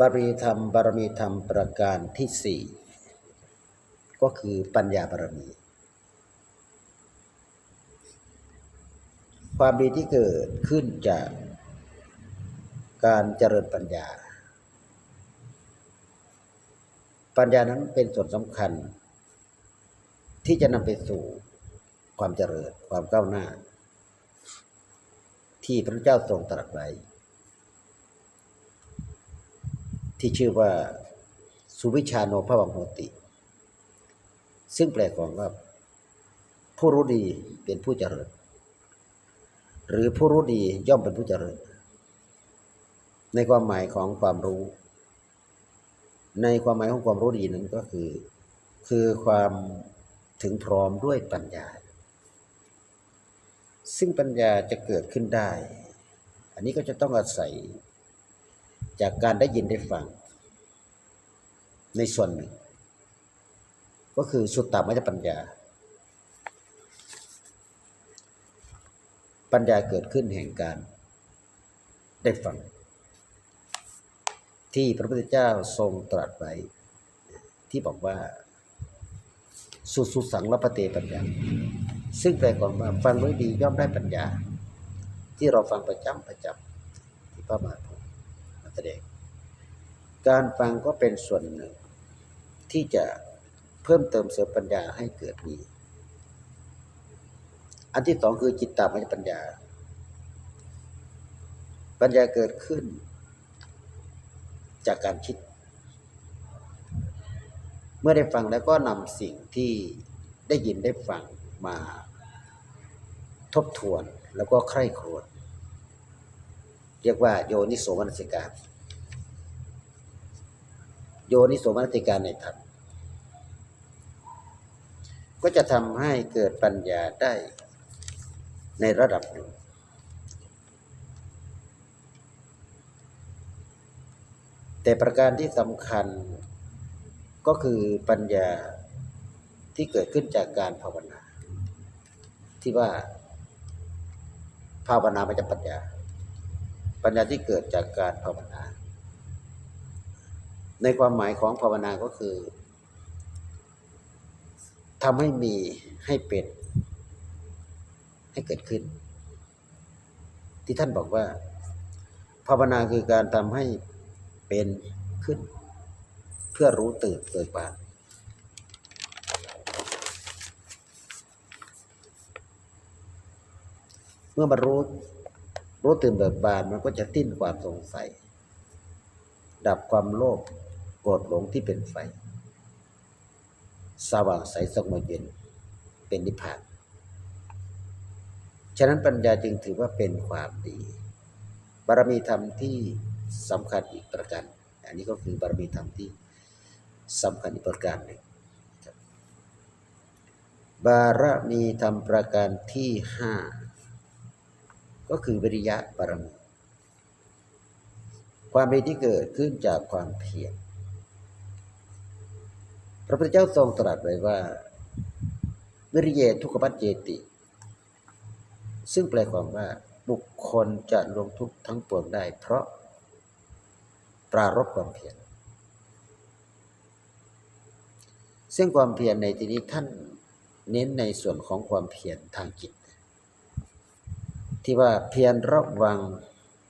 บารมีธรรมบารมีธรรมประการที่สี่ก็คือปัญญาบารมี ความดีที่เกิดขึ้นจากการเจริญปัญญา ปัญญานั้นเป็นส่วนสำคัญ ที่จะนำไปสู่ความเจริญความก้าวหน้า ที่พระเจ้าทรงตรัสไว้ ที่ชื่อว่าสุวิชาโนภวังโหติ ซึ่งแปลความว่า ผู้รู้ดีเป็นผู้เจริญ หรือผู้รู้ดีย่อมเป็นผู้เจริญ ในความหมายของความรู้ ในความหมายของความรู้ดีนั้นก็คือ คือความถึงพร้อมด้วยปัญญา ซึ่งปัญญาจะเกิดขึ้นได้ อันนี้ก็จะต้องอาศัยจากการได้ยินได้ฟัง ในส่วนหนึ่ง ก็คือสุตตามยปัญญา ปัญญาเกิดขึ้นแห่งการได้ฟัง ที่พระพุทธเจ้าทรงตรัสไว้ที่บอกว่า สุสุสังละปะเตปัญญา ซึ่งแปลความว่าฟังไว้ดีย่อมได้ปัญญา ที่เราฟังประจำประจำที่พระมหาพูดมาแสดงการฟังก็เป็นส่วนหนึ่ง ที่จะเพิ่มเติมเสริมปัญญาให้เกิดมี อันที่สองคือจิตตามปัญญา ปัญญาเกิดขึ้น จากการคิด เมื่อได้ฟังแล้วก็นำสิ่งที่ได้ยินได้ฟังมาทบทวนแล้วก็ใคร่ครวญเรียกว่าโยนิโสมนสิการ โยนิโสมนสิการในธรรมก็จะทำให้เกิดปัญญาได้ในระดับหนึ่ง แต่ประการที่สำคัญก็คือปัญญาที่เกิดขึ้นจากการภาวนา ที่ว่าภาวนาไม่ใช่ปัญญา ปัญญาที่เกิดจากการภาวนา ในความหมายของภาวนาก็คือทำให้มีให้เป็นให้เกิดขึ้น ที่ท่านบอกว่า ภาวนาคือการทำให้เป็นขึ้น เพื่อรู้ตื่นเกิดบานเมื่อมารู้รู้ตื่นเบิกบานมันก็จะทิ้นความสงสัย ดับความโลภ โกรธหลงที่เป็นไฟสว่างใสสงบเย็นเป็นนิพพาน ฉะนั้นปัญญาจึงถือว่าเป็นความดี บารมีธรรมที่สำคัญอีกประการอันนี้ก็คือบารมีธรรมที่สำคัญอีกประการหนึ่งบารมีธรรมประการที่ห้าก็คือวิริยะบารมี ความดีที่เกิดขึ้นจากความเพียร ระพุทธเจ้าทรงตรัสไว้ว่า วิริเยทุกขปัจเจติ ซึ่งแปลความว่าบุคคลจะลงทุกข์ทั้งปวงได้ เพราะปรารบความเพียรซึ่งความเพียรในที่นี้ท่านเน้นในส่วนของความเพียรทางจิต ที่ว่าเพียรระวัง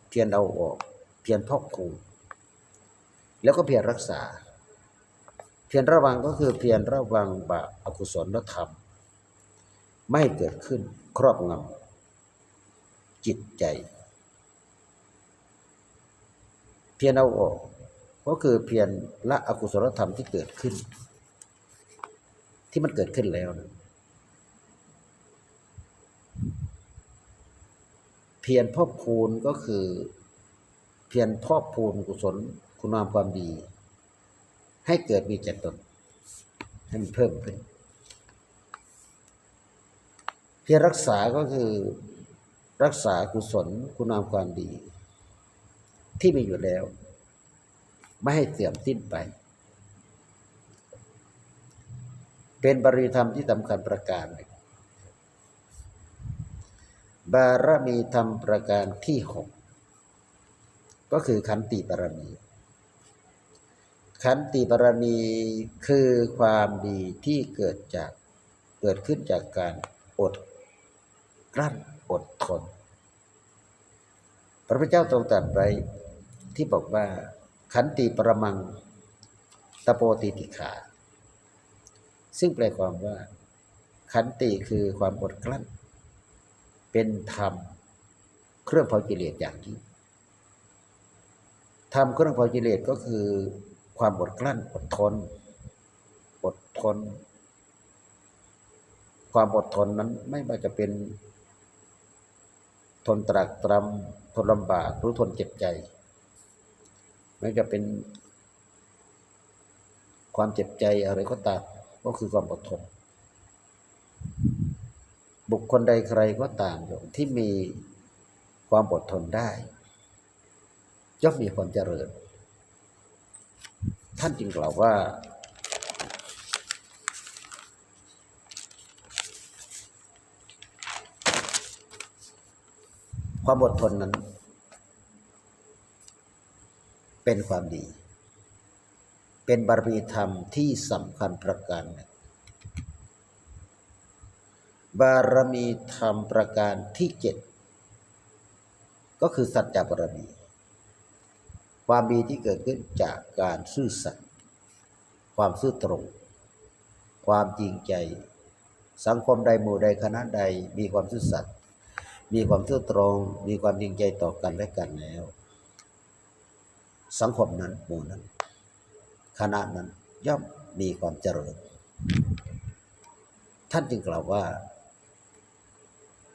เพียรเอาออก เพียรพอกคูแล้วก็เพียรรักษา เพียรระวังก็คือเพียรระวังบาปอกุศลธรรม ไม่เกิดขึ้นครอบงำจิตใจ เพียรเอาออกก็คือเพียรละอกุศลธรรมที่เกิดขึ้น ที่มันเกิดขึ้นแล้วนะเพียรพอกพูนก็คือ เพียรพอกพูนกุศลคุณงามความดี ให้เกิดมีแก่ตนให้มันเพิ่มขึ้น เพียรรักษาก็คือรักษากุศลคุณงามความดี ที่มีอยู่แล้ว ไม่ให้เสื่อมสิ้นไป เป็นบริธรรมที่สำคัญประการหนึ่งบารมีธรรมประการที่หกก็คือขันติบารมี ขันติบารมีคือความดีที่เกิดจากเกิดขึ้นจากการอดกลั้นอดทน พระพุทธเจ้าทรงตรัสไว้ที่บอกว่า ขันติปรมังตะโปติติขา ซึ่งแปลความว่า ขันติคือความอดกลั้น เป็นธรรมเครื่องเผากิเลสอย่างยิ่งธรรมเครื่องเผากิเลสก็คือ ความอดกลั้นอดทน อดทน ความอดทนนั้นไม่ว่าจะเป็น ทนตรากตรำทนลำบากหรือทนเจ็บใจ ไม่ว่าจะเป็น ความเจ็บใจอะไรก็ตามก็คือความอดทน บุคคลใดใครก็ตามโยมที่มีความอดทนได้ย่อมมีความเจริญ ท่านจึงกล่าวว่า ความอดทนนั้น เป็นความดี เป็นบารมีธรรมที่สำคัญประการหนึ่งบารมีธรรมประการที่เจ็ดก็คือสัจจะบารมี ความดีที่เกิดขึ้นจากการซื่อสัตย์ความซื่อตรง ความจริงใจ สังคมใดหมู่ใดคณะใดมีความซื่อสัตย์มีความซื่อตรง มีความจริงใจต่อกันและกันแล้ว สังคมนั้นหมู่นั้นคณะนั้นย่อมมีความเจริญ ท่านจึงกล่าวว่า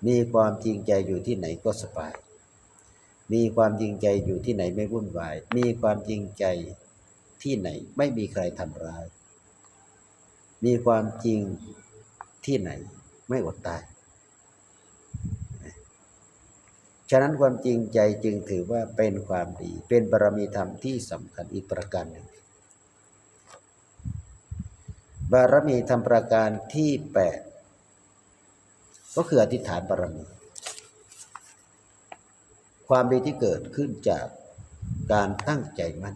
มีความจริงใจอยู่ที่ไหนก็สบาย มีความจริงใจอยู่ที่ไหนไม่วุ่นวาย มีความจริงใจที่ไหนไม่มีใครทำร้าย มีความจริงที่ไหนไม่อดตาย ฉะนั้นความจริงใจจึงถือว่าเป็นความดี เป็นบารมีธรรมที่สำคัญอีกประการหนึ่ง บารมีธรรมประการที่แปดก็คืออธิษฐานบารมี ความดีที่เกิดขึ้นจากการตั้งใจมั่น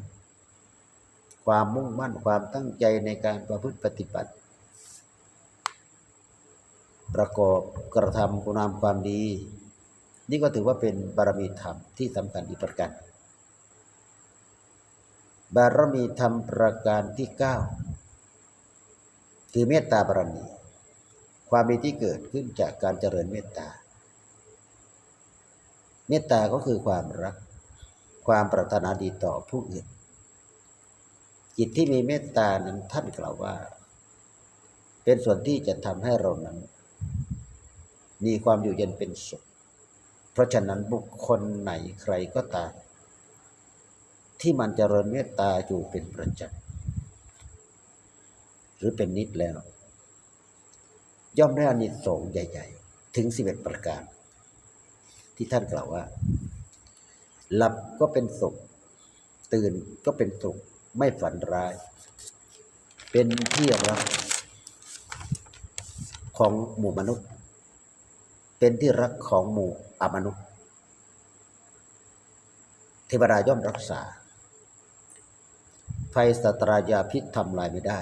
ความมุ่งมั่นความตั้งใจในการประพฤติปฏิบัติ ประกอบกระทำคุณงามความดี นี่ก็ถือว่าเป็นบารมีธรรมที่สำคัญอีกประการบารมีธรรมประการที่เก้าคือเมตตาบารมี ความดีที่เกิดขึ้นจากการเจริญเมตตา เมตตาก็คือความรัก ความปรารถนาดีต่อผู้อื่น จิตที่มีเมตตานั้นท่านกล่าวว่า เป็นส่วนที่จะทำให้เรานั้น มีความอยู่เย็นเป็นสุข เพราะฉะนั้นบุคคลไหนใครก็ตาม ที่มันจเจริญเมตตาอยู่เป็นประจำหรือเป็นนิดแล้ว ย่อมได้อานิสงส์ใหญ่ ๆ ถึงสิบเอ็ดประการ ที่ท่านกล่าวว่า หลับก็เป็นสุข ตื่นก็เป็นสุข ไม่ฝันร้าย เป็นที่รักของหมู่มนุษย์ เป็นที่รักของหมู่อมนุษย์ เทวดาย่อมรักษาไฟสตรายาพิษทำลายไม่ได้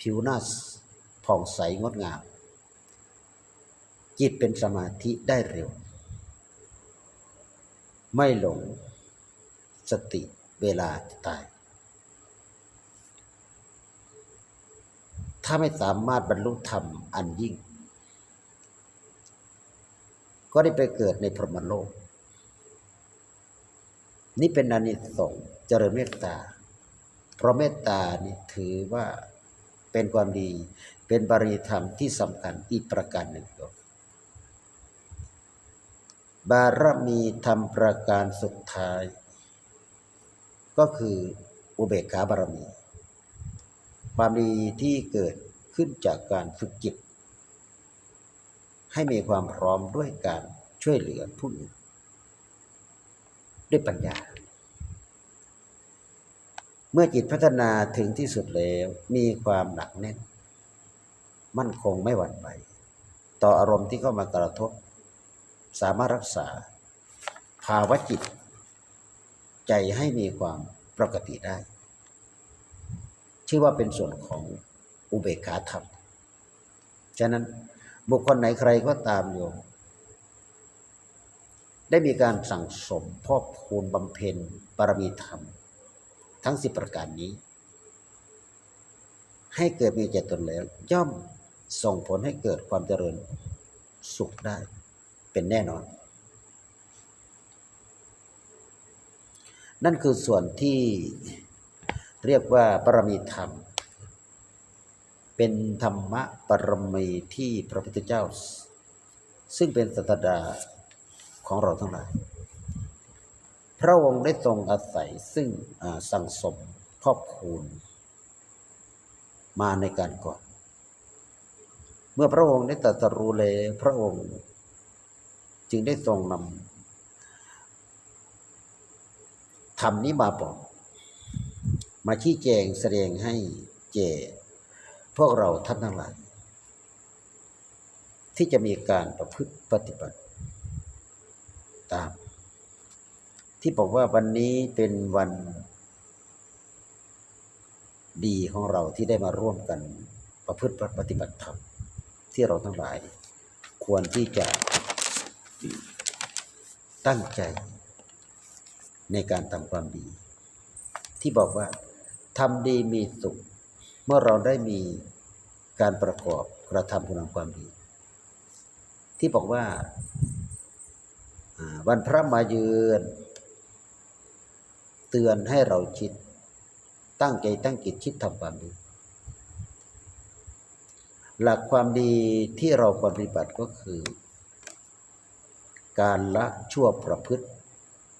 ผิวหน้าผ่องใสงดงาม จิตเป็นสมาธิได้เร็ว ไม่หลงสติเวลาตาย ถ้าไม่สามารถบรรลุธรรมอันยิ่ง ก็ได้ไปเกิดในพรหมโลก นี่เป็นอนิสงส์เจริญเมตตา เพราะเมตตานี่ถือว่าเป็นความดี เป็นบริธรรมที่สำคัญอีกประการหนึ่งครับ บารมีธรรมประการสุดท้าย ก็คืออุเบกขาบารมี ความดีที่เกิดขึ้นจากการฝึกจิต ให้มีความพร้อมด้วยการช่วยเหลือผู้อื่นด้วยปัญญา เมื่อจิตพัฒนาถึงที่สุดแล้วมีความหนักแน่น มั่นคงไม่หวั่นไหวต่ออารมณ์ที่เข้ามากระทบ สามารถรักษาภาวะจิต ใจให้มีความปกติได้ ชื่อว่าเป็นส่วนของอุเบกขาธรรม ฉะนั้นบุคคลไหนใครก็ตามโยมได้มีการสั่งสมพอกพูนบำเพ็ญบารมีธรรม ทั้งสิบประการนี้ ให้เกิดมีแก่ตนแล้วย่อมส่งผลให้เกิดความเจริญสุขได้ เป็นแน่นอน นั่นคือส่วนที่เรียกว่าบารมีธรรม เป็นธรรมะปรมีที่พระพุทธเจ้า ซึ่งเป็นศาสดาของเราทั้งหลาย พระองค์ได้ทรงอาศัยซึ่งสั่งสมครอบคูณมาในการก่อน เมื่อพระองค์ได้ตรัสรู้แล้วพระองค์ จึงได้ทรงนำธรรมนี้มาบอก มาชี้แจงแสดงให้แก่พวกเราท่านทั้งหลาย ที่จะมีการประพฤติปฏิบัติ ตาม ที่บอกว่าวันนี้เป็นวันดีของเราที่ได้มาร่วมกันประพฤติปฏิบัติธรรมที่เราทั้งหลาย ควรที่จะ ตั้งใจในการทำความดี ที่บอกว่าทำดีมีสุข เมื่อเราได้มีการประกอบกระทำคุณงามความดี ที่บอกว่าวันพระมาเยือนเตือนให้เราคิด ตั้งใจตั้งจิตคิดทำความดี หลักความดีที่เราปฏิบัติก็คือ การละชั่วประพฤติ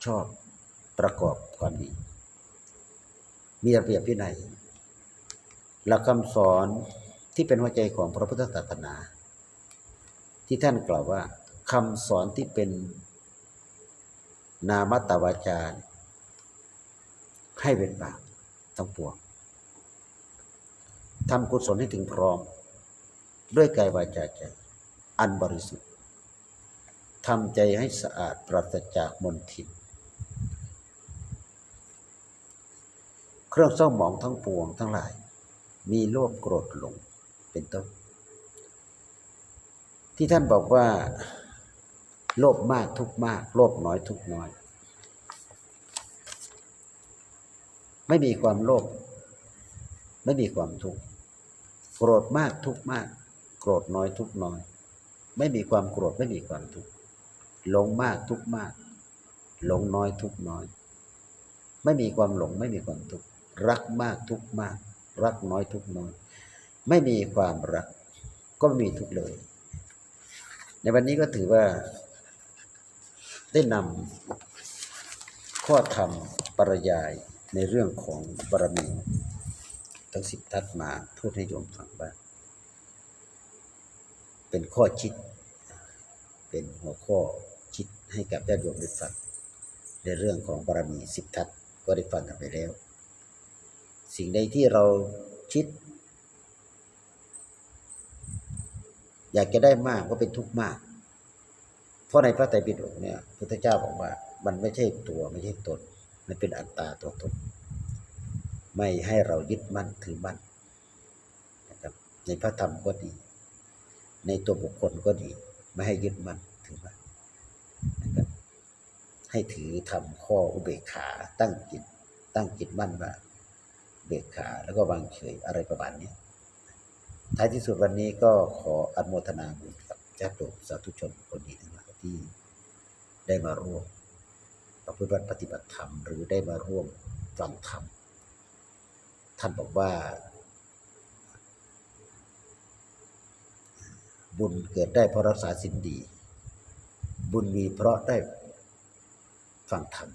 ชอบประกอบความดี มีระเบียบวินัยหลักคำสอนที่เป็นหัวใจของพระพุทธศาสนา ที่ท่านกล่าวว่าคำสอนที่เป็นนามตวาจาให้เป็นบาปทั้งปวงทำกุศลให้ถึงพร้อม ด้วยกายวาจาใจ อันบริสุทธิ์ ทำใจให้สะอาดปราศจากมลทิน เครื่องเศร้าหมองทั้งปวงทั้งหลาย มีโลภโกรธหลงเป็นต้น ที่ท่านบอกว่า โลภมากทุกมาก โลภน้อยทุกน้อย ไม่มีความโลภไม่มีความทุกข์โกรธมากทุกมาก โกรธน้อยทุกน้อย ไม่มีความโกรธไม่มีความทุกข์ หลงมากทุกมาก หลงน้อยทุกน้อย ไม่มีความหลงไม่มีความทุกข์รักมากทุกมาก รักน้อยทุกน้อย ไม่มีความรัก ก็ไม่มีทุกเลย ในวันนี้ก็ถือว่า ได้นำข้อธรรมปรยายในเรื่องของบารมีทั้งสิบทัศมาพูดให้โยมฟังบ้างเป็นข้อคิด เป็นหัวข้อคิดให้กับญาติโยมได้ฟังในเรื่องของบารมีสิบทัศก็ได้ฟังกันไปแล้ว สิ่งใดที่เราคิด อยากจะได้มากก็เป็นทุกข์มาก เพราะในพระไตรปิฎกเนี่ยพุทธเจ้าบอกว่า มันไม่ใช่ตัวไม่ใช่ตน มันเป็นอัตตาตัวตนไม่ให้เรายึดมั่นถือมั่นนะครับในพระธรรมก็ดี ในตัวบุคคลก็ดี ไม่ให้ยึดมั่นถือมั่นนะครับให้ถือทำข้ออุเบกขาตั้งจิต ตั้งจิตมั่นว่าเบกขาแล้วก็วางเฉยอะไรประมาณนี้ท้ายที่สุดวันนี้ก็ขออนุโมทนาบุญกับญาติโยมสาธุชนคนดีทั้งหลายที่ได้มาร่วมประพฤติปฏิบัติธรรมหรือได้มาร่วมฟังธรรมท่านบอกว่า บุญเกิดได้เพราะรักษาสินดี บุญมีเพราะได้ฟังธรรม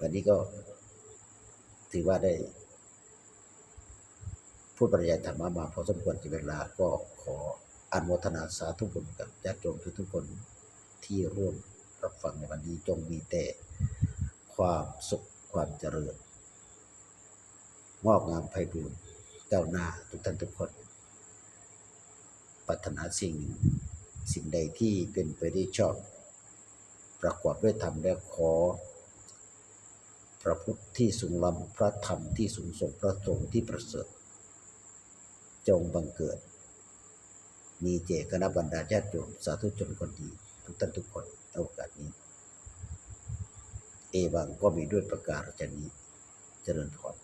วันนี้ก็ถือว่าได้พูดปริยายธรรมมาพอสมควรกับเวลาก็ขออนุโมทนาสาธุบุญกับญาติโยมทุกๆคนที่ร่วมรับฟังในวันนี้จงมีแต่ความสุขความเจริญงอกงามไพบูรณ์ก้าหน้าทุกท่านทุกคน รารถนาสิ่ง สิ่งใดที่เป็นไปได้ชอบ ประกอบด้วยธรรมและขอ พระพุทธที่สูงลำพระธรรมที่สูงส่งพระสงฆ์ที่ประเสริฐ จงบังเกิด มีเจคณะบรรดาญาติโยมสาธุชนคนดี ทุกท่านทุกคนโอกาสนี้ เอวังก็มีด้วยประการฉนี้เจริญพร